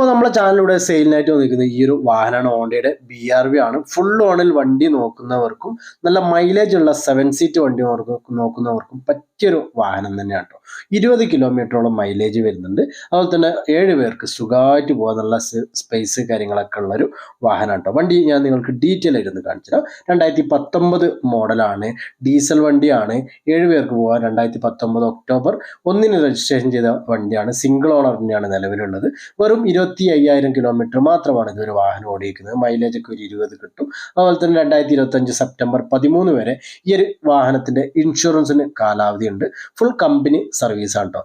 അപ്പോൾ നമ്മളെ ചാനലിലൂടെ സെയിലിനായിട്ട് വന്നിരിക്കുന്ന ഈ ഒരു വാഹനമാണ് ഹോണ്ടയുടെ ബി ആർ വി ആണ്. ഫുൾ ഓണിൽ വണ്ടി നോക്കുന്നവർക്കും നല്ല മൈലേജ് ഉള്ള സെവൻ സീറ്റ് വണ്ടി നോക്കുന്നവർക്കും നോക്കുന്നവർക്കും പറ്റിയൊരു വാഹനം തന്നെയാണ് കേട്ടോ ഇരുപത് കിലോമീറ്ററോളം മൈലേജ് വരുന്നുണ്ട്. അതുപോലെ തന്നെ ഏഴ് പേർക്ക് സുഖമായിട്ട് പോകാനുള്ള സ്പേസ് കാര്യങ്ങളൊക്കെ ഉള്ള ഒരു വാഹനം കേട്ടോ വണ്ടി ഞാൻ നിങ്ങൾക്ക് ഡീറ്റെയിൽ ആയിരുന്നു കാണിച്ചു തരാം. രണ്ടായിരത്തി പത്തൊമ്പത് മോഡലാണ് ഡീസൽ വണ്ടിയാണ്. ഏഴ് പേർക്ക് പോകാൻ രണ്ടായിരത്തി പത്തൊമ്പത് ഒക്ടോബർ ഒന്നിന് രജിസ്ട്രേഷൻ ചെയ്ത വണ്ടിയാണ്. സിംഗിൾ ഓണർ തന്നെയാണ് നിലവിലുള്ളത്. വെറും ഇരുപത്തി അയ്യായിരം കിലോമീറ്റർ മാത്രമാണ് ഇതൊരു വാഹനം ഓടിയിരിക്കുന്നത്. മൈലേജ് ഒക്കെ ഒരു ഇരുപത് കിട്ടും. അതുപോലെ തന്നെ രണ്ടായിരത്തി ഇരുപത്തഞ്ച് സെപ്റ്റംബർ പതിമൂന്ന് വരെ ഈ ഒരു വാഹനത്തിന്റെ ഇൻഷുറൻസിന് കാലാവധി ഉണ്ട്. ഫുൾ കമ്പനി സർവീസ് ആണ് കേട്ടോ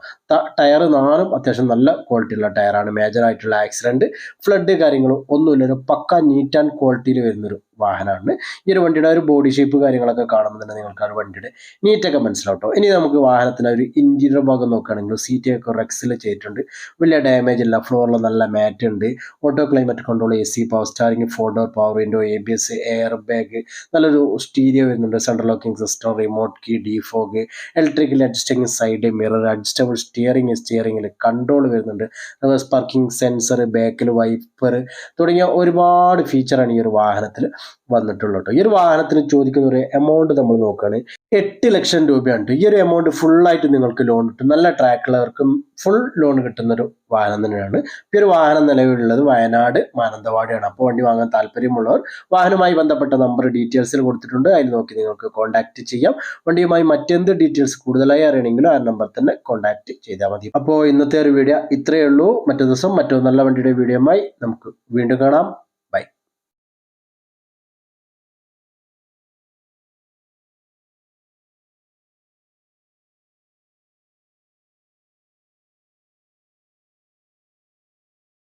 ടയർ നാലും അത്യാവശ്യം നല്ല ക്വാളിറ്റിയുള്ള ടയറാണ് മേജർ ആയിട്ടുള്ള ആക്സിഡന്റ് ഫ്ലഡ് കാര്യങ്ങളും ഒന്നുമില്ല. ഒരു പക്ക നീറ്റ് ആൻഡ് ക്വാളിറ്റിയിൽ വരുന്നൊരു വാഹനമാണ് ഈ ഒരു വണ്ടിയുടെ ഒരു ബോഡി ഷേപ്പ് കാര്യങ്ങളൊക്കെ കാണുമ്പോൾ തന്നെ നിങ്ങൾക്ക് ആ വണ്ടിയുടെ നീറ്റൊക്കെ മനസ്സിലാവട്ടോ ഇനി നമുക്ക് വാഹനത്തിന് ഒരു ഇന്റീരിയർ ഭാഗം നോക്കുകയാണെങ്കിൽ സീറ്റ് ഒക്കെ റെക്സിൽ ചെയ്തിട്ടുണ്ട്. വലിയ ഡാമേജ് ഇല്ല. ഫ്ലോറിൽ നല്ല മാറ്റ് ഉണ്ട്. Auto climate control A C power steering four door power window A B S air bag നല്ലൊരു സ്റ്റീരിയോ വരുന്നുണ്ട്. Central locking system remote key defog electrical adjusting side mirror adjustable steering സ്റ്റിയറിംഗിൽ control വരുന്നുണ്ട്. അതുപോലെ sparking sensor ബാക്കിൽ wiper തുടങ്ങിയ ഒരുപാട് ഫീച്ചറാണ് ഈ ഒരു വാഹനത്തിൽ വന്നിട്ടുള്ളത് കേട്ടോ ഈ ഒരു വാഹനത്തിന് ചോദിക്കുന്ന ഒരു എമൗണ്ട് നമ്മൾ നോക്കുകയാണ് എട്ട് ലക്ഷം രൂപയാണ്. ഈ ഒരു എമൗണ്ട് ഫുള്ളായിട്ട് നിങ്ങൾക്ക് ലോൺ കിട്ടും. നല്ല ട്രാക്കുള്ളവർക്കും ഫുൾ ലോൺ കിട്ടുന്ന ഒരു വാഹനം തന്നെയാണ്. ഈ ഒരു വാഹനം നിലവിലുള്ളത് വയനാട് മാനന്തവാടിയാണ്. അപ്പോൾ വണ്ടി വാങ്ങാൻ താല്പര്യമുള്ളവർ വാഹനവുമായി ബന്ധപ്പെട്ട നമ്പർ ഡീറ്റെയിൽസിൽ കൊടുത്തിട്ടുണ്ട്. അതിൽ നോക്കി നിങ്ങൾക്ക് കോൺടാക്ട് ചെയ്യാം. വണ്ടിയുമായി മറ്റെന്ത് ഡീറ്റെയിൽസ് കൂടുതലായി അറിയണമെങ്കിലും ആ നമ്പർ തന്നെ കോൺടാക്ട് ചെയ്താൽ മതി. അപ്പോൾ ഇന്നത്തെ ഒരു വീഡിയോ ഇത്രയേ ഉള്ളൂ. മറ്റു ദിവസം മറ്റൊരു നല്ല വണ്ടിയുടെ വീഡിയോയുമായി നമുക്ക് വീണ്ടും കാണാം.